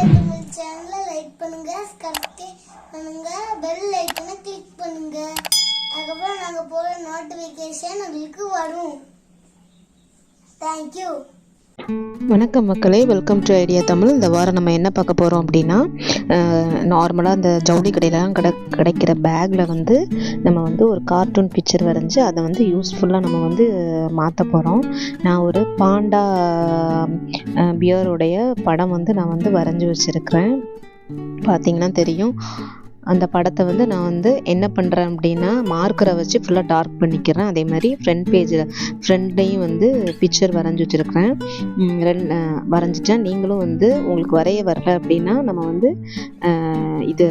தமிழ் சேனலை லைக் பண்ணுங்க சப்ஸ்கிரைப் பண்ணுங்க பெல் ஐக்கனை கிளிக் பண்ணுங்க. அதுக்கப்புறம் நாங்கள் போகிற நோட்டிஃபிகேஷன் உங்களுக்கு வரும். தேங்க்யூ வணக்கம் மக்களே. வெல்கம் டு ஐடியா தமிழ் இந்த வாரம் நம்ம என்ன பார்க்க போகிறோம் அப்படின்னா நார்மலாக இந்த ஜவுளி கடையிலலாம் கிட கிடைக்கிற பேக்கில் வந்து நம்ம வந்து ஒரு கார்ட்டூன் பிக்சர் வரைஞ்சி அதை வந்து யூஸ்ஃபுல்லாக நம்ம வந்து மாற்ற போகிறோம் நான் ஒரு பாண்டா பியருடைய படம் வந்து நான் வந்து வரைஞ்சி வச்சுருக்கிறேன். பார்த்தீங்கன்னா தெரியும். அந்த படத்தை வந்து நான் வந்து என்ன பண்ணுறேன் அப்படின்னா மார்க்கரை வச்சு ஃபுல்லாக டார்க் பண்ணிக்கிறேன். அதே மாதிரி ஃப்ரண்ட் பேஜில் ஃப்ரண்ட்லேயும் வந்து பிக்சர் வரைஞ்சி வச்சுருக்கிறேன். ரெண்டு வரைஞ்சிட்டேன். நீங்களும் வந்து உங்களுக்கு வரைய வரல அப்படின்னா நம்ம வந்து இது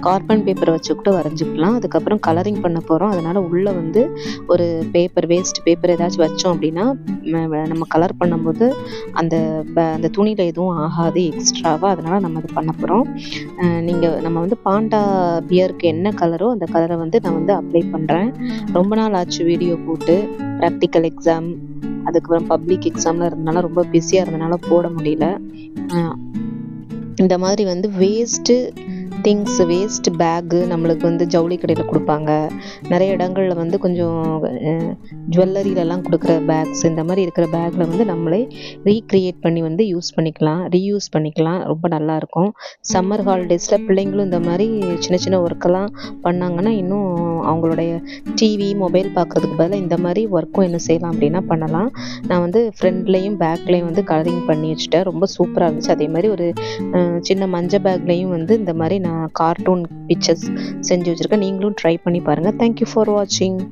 கார்பன் பேப்பரை வச்சு கூட வரைஞ்சிக்கலாம். அதுக்கப்புறம் கலரிங் பண்ண போகிறோம் அதனால் உள்ளே வந்து ஒரு பேப்பர் வேஸ்ட் பேப்பர் ஏதாச்சும் வச்சோம் அப்படின்னா நம்ம கலர் பண்ணும்போது அந்த ப- அந்த துணியில் எதுவும் ஆகாது எக்ஸ்ட்ராவாக அதனால் நம்ம அது பண்ண போகிறோம் நீங்கள் நம்ம வந்து பாண்டா பியருக்கு என்ன கலரோ அந்த கலரை வந்து நான் வந்து அப்ளை பண்ணுறேன் ரொம்ப நாள் ஆச்சு வீடியோ போட்டு. ப்ராக்டிக்கல் எக்ஸாம் அதுக்கப்புறம் பப்ளிக் எக்ஸாமில் இருந்தனால ரொம்ப பிஸியாக இருந்தனால போட முடியல. இந்த மாதிரி வந்து வேஸ்ட்டு திங்ஸ் வேஸ்ட் பேக்கு நம்மளுக்கு வந்து ஜவுளி கடையில் கொடுப்பாங்க. நிறைய இடங்களில் வந்து கொஞ்சம் ஜுவல்லரியிலலாம் கொடுக்குற பேக்ஸ் இந்த மாதிரி இருக்கிற பேக்கில் வந்து நம்மளே ரீக்ரியேட் பண்ணி வந்து யூஸ் பண்ணிக்கலாம் ரீயூஸ் பண்ணிக்கலாம். ரொம்ப நல்லாயிருக்கும் சம்மர் ஹாலிடேஸில் பிள்ளைங்களும் இந்த மாதிரி சின்ன சின்ன ஒர்க்கெல்லாம் பண்ணாங்கன்னா இன்னும் அவங்களுடைய டிவி மொபைல் பார்க்குறதுக்கு பதிலாக இந்த மாதிரி ஒர்க்கும் என்ன செய்யலாம் அப்படின்னா பண்ணலாம். நான் வந்து ஃப்ரெண்ட்லேயும் பேக்லேயும் வந்து கலரிங் பண்ணி வச்சுட்டேன். ரொம்ப சூப்பராக இருந்துச்சு. அதே மாதிரி ஒரு சின்ன மஞ்சள் பேக்லேயும் வந்து இந்த மாதிரி நான் கார்ட்டூன் பிக்சர்ஸ் செஞ்சு வச்சுருக்கேன். நீங்களும் ட்ரை பண்ணி பாருங்கள் தேங்க்யூ ஃபார் வாட்சிங்